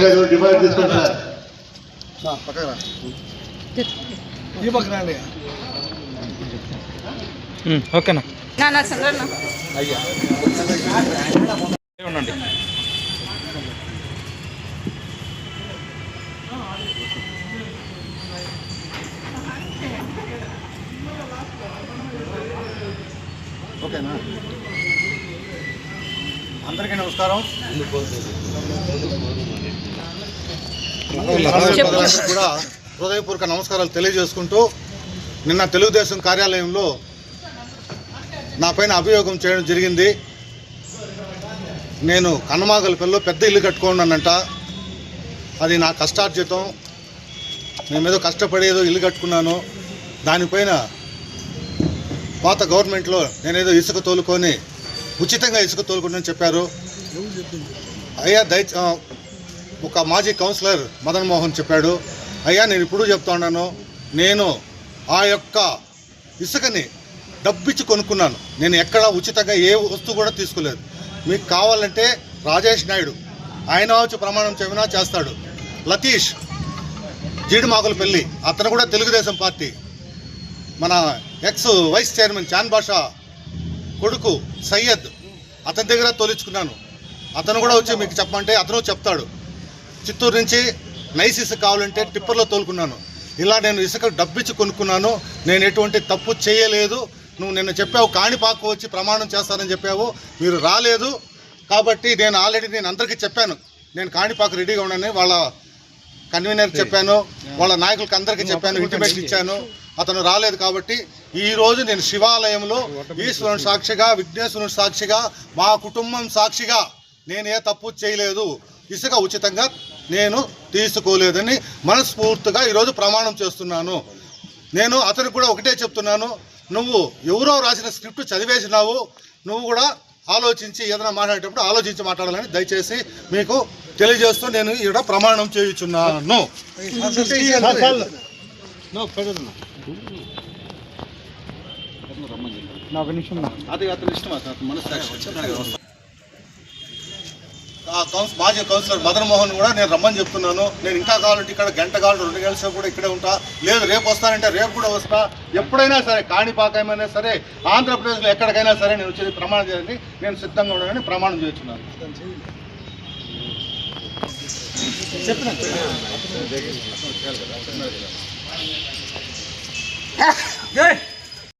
గారు డిమాండ్ తీసుకుంటారు ఓకేనా? నాన్న చంద్రన్న. ఉండండి. ఓకేనా? అందరికీ నమస్కారం. కూడా హృదయపూర్వక నమస్కారాలు తెలియజేసుకుంటూ నిన్న తెలుగుదేశం కార్యాలయంలో నా పైన అభియోగం చేయడం జరిగింది. నేను కన్నమాగలపల్లిలో పెద్ద ఇల్లు కట్టుకున్నానంట. అది నా కష్టార్జితం. నేను ఏదో కష్టపడి ఏదో ఇల్లు కట్టుకున్నాను. దానిపైన పాత గవర్నమెంట్లో నేనేదో ఇసుక తోలుకొని ఉచితంగా ఇసుక తోలుకుంటానని చెప్పారు. అయ్యా దయ ఒక మాజీ కౌన్సిలర్ మదన్ మోహన్ చెప్పాడు. అయ్యా నేను ఇప్పుడు చెప్తా ఉన్నాను. నేను ఆ యొక్క ఇసుకని డబ్బిచ్చి కొనుక్కున్నాను. నేను ఎక్కడ ఉచితంగా ఏ వస్తువు కూడా తీసుకోలేదు. మీకు కావాలంటే రాజేష్ నాయుడు ఆయన వచ్చి ప్రమాణం చెప్పినా చేస్తాడు. లతీష్ జీడిమాకుల పెళ్ళి అతను కూడా తెలుగుదేశం పార్టీ. మన ex vice chairman Chan Basha కొడుకు సయ్యద్ అతని దగ్గర తోలించుకున్నాను. అతను కూడా వచ్చి మీకు చెప్పమంటే అతను చెప్తాడు. చిత్తూరు నుంచి నైస్ ఇసుక కావాలంటే టిప్పర్లో తోలుకున్నాను. ఇలా నేను ఇసుక డబ్బిచ్చి కొనుక్కున్నాను. నేను ఎటువంటి తప్పు చేయలేదు. నువ్వు నిన్న చెప్పావు కాణిపాకు వచ్చి ప్రమాణం చేస్తానని చెప్పావు. మీరు రాలేదు. కాబట్టి నేను ఆల్రెడీ నేను అందరికీ చెప్పాను. నేను కాణిపాకు రెడీగా ఉన్నానని వాళ్ళ కన్వీనర్ చెప్పాను. వాళ్ళ నాయకులకు అందరికీ చెప్పాను ఇంటిమేషన్ ఇచ్చాను. అతను రాలేదు కాబట్టి ఈరోజు నేను శివాలయంలో ఈశ్వరుని సాక్షిగా విఘ్నేశ్వరుని సాక్షిగా మా కుటుంబం సాక్షిగా నేను ఏ తప్పు చేయలేదు. ఇసుక ఉచితంగా నేను తీసుకోలేదని మనస్ఫూర్తిగా ఈరోజు ప్రమాణం చేస్తున్నాను. నేను అతనికి కూడా ఒకటే చెప్తున్నాను. నువ్వు ఎవరో రాసిన స్క్రిప్ట్ చదివేసినావు నువ్వు కూడా ఆలోచించి ఏదైనా మాట్లాడేటప్పుడు ఆలోచించి మాట్లాడాలని దయచేసి మీకు తెలియజేస్తూ నేను ఇక్కడ ప్రమాణం చేయుచున్నాను. అది అతని ఇష్టం అతను మనసు మాజీ కౌన్సిలర్ మదన్ మోహన్ కూడా నేను రమ్మని చెప్తున్నాను నేను ఇంకా కావాలంటే ఇక్కడ గంట కావాలి రెండు గంటల సేపు కూడా ఇక్కడే ఉంటా లేదు రేపు వస్తానంటే రేపు కూడా వస్తా ఎప్పుడైనా సరే కాణిపాకమైనా సరే ఆంధ్రప్రదేశ్లో ఎక్కడికైనా సరే నేను వచ్చేది ప్రమాణం చేయండి నేను సిద్ధంగా ఉన్నానని ప్రమాణం చేస్తున్నాను జై